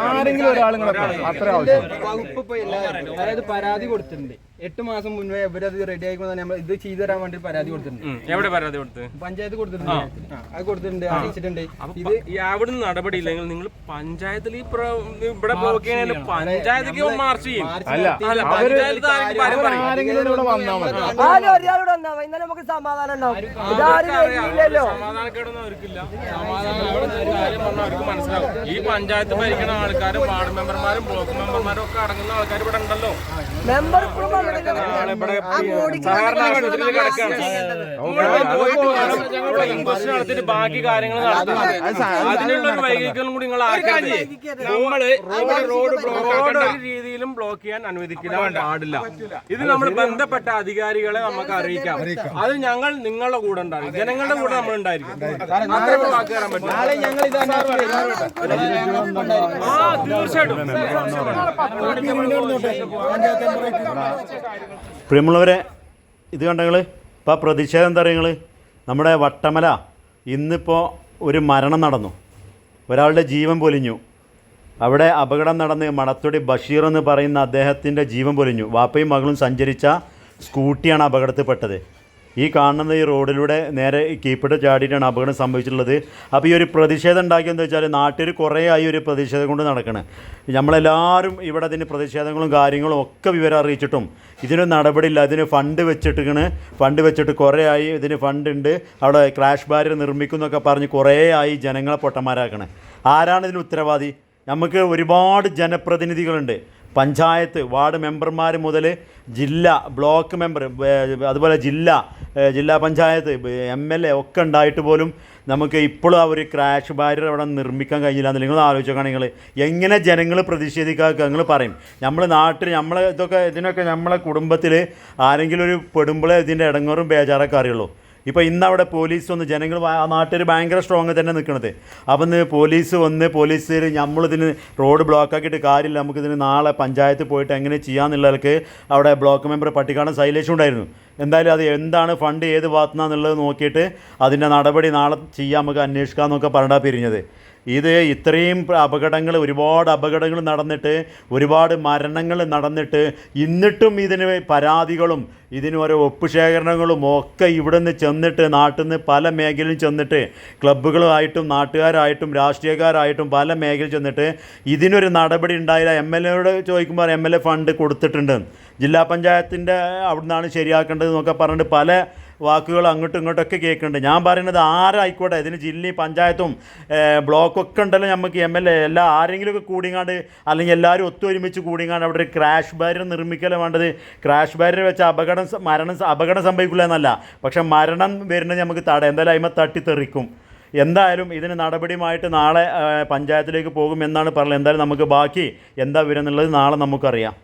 ആരെങ്കിലും ഒരാളും അത്ര ആവശ്യം വകുപ്പ് ഇപ്പൊ എല്ലാവരും അതായത് പരാതി കൊടുത്തിട്ടുണ്ട്. എട്ട് മാസം മുൻപേ ഇവരത് റെഡി ആയിക്കൊണ്ട് നമ്മൾ ഇത് ചെയ്തു തരാൻ വേണ്ടി പരാതി കൊടുത്തിട്ടുണ്ട്. എവിടെ പരാതി കൊടുത്ത്? പഞ്ചായത്ത് കൊടുത്തിട്ടുണ്ട്. ആ, അത് കൊടുത്തിട്ടുണ്ട് അറിയിച്ചിട്ടുണ്ട്. ഇത് ഈ അവിടുന്ന് നടപടി ഇല്ലെങ്കിൽ നിങ്ങൾ പഞ്ചായത്തിൽ ഈ ഇവിടെ ബ്ലോക്ക് ചെയ്യാൻ പഞ്ചായത്തേക്ക് മാർച്ച് ചെയ്യും. പഞ്ചായത്ത്. ഇന്നലെ നമുക്ക് സമാധാനം സമാധാനക്കേടൊന്നും അവർക്കില്ല. പറഞ്ഞാൽ അവർക്ക് മനസ്സിലാവും. ഈ പഞ്ചായത്ത് ഭരിക്കുന്ന ആൾക്കാരും വാർഡ് മെമ്പർമാരും ബ്ലോക്ക് മെമ്പർമാരും ഒക്കെ അടങ്ങുന്ന ആൾക്കാർ ഇവിടെ ഉണ്ടല്ലോ. മെമ്പർ നടത്തിയിട്ട് ബാക്കി കാര്യങ്ങൾ അതിനുള്ള ഒരു വൈകിക്കലും കൂടി നിങ്ങൾ നമ്മൾ റോഡ് റോഡ് ഒരു രീതിയിലും ബ്ലോക്ക് ചെയ്യാൻ അനുവദിക്കില്ല പാടില്ല ഇത് നമ്മൾ ബന്ധപ്പെട്ട അധികാരികളെ നമുക്ക് അറിയിക്കാം അത്. ഞങ്ങൾ നിങ്ങളുടെ കൂടെ ഉണ്ടാകും ജനങ്ങളുടെ കൂടെ നമ്മൾ ഉണ്ടായിരിക്കും അത്രേ ഉള്ളൂ തരാൻ പറ്റും ആ തീർച്ചയായിട്ടും പ്രിയമുള്ളവരെ ഇത് കണ്ടങ്ങൾ ഇപ്പോൾ പ്രതിഷേധം എന്താ പറയുക നമ്മുടെ വട്ടമല ഇന്നിപ്പോൾ ഒരു മരണം നടന്നു. ഒരാളുടെ ജീവൻ പൊലിഞ്ഞു. അവിടെ അപകടം നടന്ന് മണത്തൊടി ബഷീർ എന്ന് പറയുന്ന അദ്ദേഹത്തിന്റെ ജീവൻ പൊലിഞ്ഞു. വാപ്പയും മകളും സഞ്ചരിച്ച സ്കൂട്ടിയാണ് അപകടത്തിൽപ്പെട്ടത്. ഈ കാണുന്ന ഈ റോഡിലൂടെ നേരെ കീപ്പിട്ട് ചാടിയിട്ടാണ് അപകടം സംഭവിച്ചിട്ടുള്ളത്. അപ്പോൾ ഈ ഒരു പ്രതിഷേധം ഉണ്ടാക്കിയെന്ന് വെച്ചാൽ നാട്ടിൽ കുറേ ആയി ഒരു പ്രതിഷേധം കൊണ്ട് നടക്കണേ. നമ്മളെല്ലാവരും ഇവിടെ അതിന് പ്രതിഷേധങ്ങളും കാര്യങ്ങളും ഒക്കെ വിവരം അറിയിച്ചിട്ടും ഇതിന് ഇല്ല ഇതിന് ഫണ്ട് വെച്ചിട്ടിങ്ങനെ ഫണ്ട് വെച്ചിട്ട് കുറേ ആയി ഇതിന് ഫണ്ട് ഉണ്ട്. അവിടെ ക്രാഷ് ബാരിയർ നിർമ്മിക്കുന്നൊക്കെ പറഞ്ഞ് കുറേ ആയി ജനങ്ങളെ പൊട്ടന്മാരാക്കണേ. ആരാണ് ഇതിന് ഉത്തരവാദി? നമുക്ക് ഒരുപാട് ജനപ്രതിനിധികളുണ്ട്. പഞ്ചായത്ത് വാർഡ് മെമ്പർമാർ മുതൽ ജില്ല ബ്ലോക്ക് മെമ്പർ അതുപോലെ ജില്ല ജില്ലാ പഞ്ചായത്ത് എം എൽ എ ഒക്കെ ഉണ്ടായിട്ട് പോലും നമുക്ക് ഇപ്പോഴും ആ ഒരു ക്രാഷ് ബാരിയർ അവിടെ നിർമ്മിക്കാൻ കഴിഞ്ഞില്ല എന്ന് നിങ്ങൾ ആലോചിക്കണം നിങ്ങൾ. എങ്ങനെ ജനങ്ങൾ പ്രതിഷേധിക്കാക്കുക നിങ്ങൾ പറയും. നമ്മൾ നാട്ടിൽ നമ്മളെ ഇതൊക്കെ ഇതിനൊക്കെ നമ്മളെ കുടുംബത്തിൽ ആരെങ്കിലും ഒരു പെടുമ്പോഴേ ഇതിന്റെ ഇടങ്ങറും ബേജാറൊക്കെ അറിയുള്ളൂ. ഇപ്പോൾ ഇന്ന് അവിടെ പോലീസ് വന്ന് ജനങ്ങൾ ആ നാട്ടിൽ ഭയങ്കര സ്ട്രോങ് തന്നെ നിൽക്കണത് അപ്പം പോലീസ് വന്ന് പോലീസ് നമ്മളിതിന് റോഡ് ബ്ലോക്കാക്കിയിട്ട് കാര്യമില്ല. നമുക്കിതിന് നാളെ പഞ്ചായത്ത് പോയിട്ട് എങ്ങനെ ചെയ്യാമെന്നുള്ളവർക്ക് അവിടെ ബ്ലോക്ക് മെമ്പർ പട്ടിക്കാട് ശൈലേഷും ഉണ്ടായിരുന്നു. എന്തായാലും അത് എന്താണ് ഫണ്ട് ഏത് ഭാഗത്തുനിന്നാന്നുള്ളത് നോക്കിയിട്ട് അതിന്റെ നടപടി നാളെ ചെയ്യാൻ നമുക്ക് അന്വേഷിക്കാമെന്നൊക്കെ പറഞ്ഞാൽ പിരിഞ്ഞത്. ഇത് ഇത്രയും അപകടങ്ങൾ ഒരുപാട് അപകടങ്ങൾ നടന്നിട്ട് ഒരുപാട് മരണങ്ങൾ നടന്നിട്ട് ഇന്നിട്ടും ഇതിന് പരാതികളും ഇതിന് ഓരോ ഒപ്പുശേഖരണങ്ങളും ഒക്കെ ഇവിടെ നിന്ന് ചെന്നിട്ട് നാട്ടിൽ നിന്ന് പല മേഖലയിൽ ചെന്നിട്ട് ക്ലബ്ബുകളായിട്ടും നാട്ടുകാരായിട്ടും രാഷ്ട്രീയക്കാരായിട്ടും പല മേഖലയിൽ ചെന്നിട്ട് ഇതിനൊരു നടപടി ഉണ്ടായില്ല. എം എൽ എയോട് ചോദിക്കുമ്പോൾ എം എൽ എ ഫണ്ട് കൊടുത്തിട്ടുണ്ട്. ജില്ലാ പഞ്ചായത്തിന്റെ അവിടുന്നാണ് ശരിയാക്കേണ്ടത് എന്നൊക്കെ പറഞ്ഞിട്ട് പല വാക്കുകൾ അങ്ങോട്ടും ഇങ്ങോട്ടൊക്കെ കേൾക്കുന്നുണ്ട്. ഞാൻ പറയുന്നത് ആരായിക്കോട്ടെ ഇതിന് ജില്ലയും പഞ്ചായത്തും ബ്ലോക്കൊക്കെ ഉണ്ടല്ലോ നമുക്ക് എം എൽ എ എല്ലാ ആരെങ്കിലുമൊക്കെ കൂടിങ്ങാണ്ട് അല്ലെങ്കിൽ എല്ലാവരും ഒത്തൊരുമിച്ച് കൂടിങ്ങാണ്ട് അവിടെ ഒരു ക്രാഷ് ബാരിയർ നിർമ്മിക്കലേ വേണ്ടത്. ക്രാഷ് ബാരിയർ വെച്ച അപകടം മരണം അപകടം സംഭവിക്കില്ല എന്നല്ല. പക്ഷെ മരണം വരുന്നത് നമുക്ക് തട എന്തായാലും അതിമ തട്ടിത്തെറിക്കും. എന്തായാലും ഇതിന് നടപടിയുമായിട്ട് നാളെ പഞ്ചായത്തിലേക്ക് പോകും എന്നാണ് പറയുന്നത് എന്തായാലും നമുക്ക് ബാക്കി എന്താ വരുന്നുള്ളത് നാളെ നമുക്കറിയാം.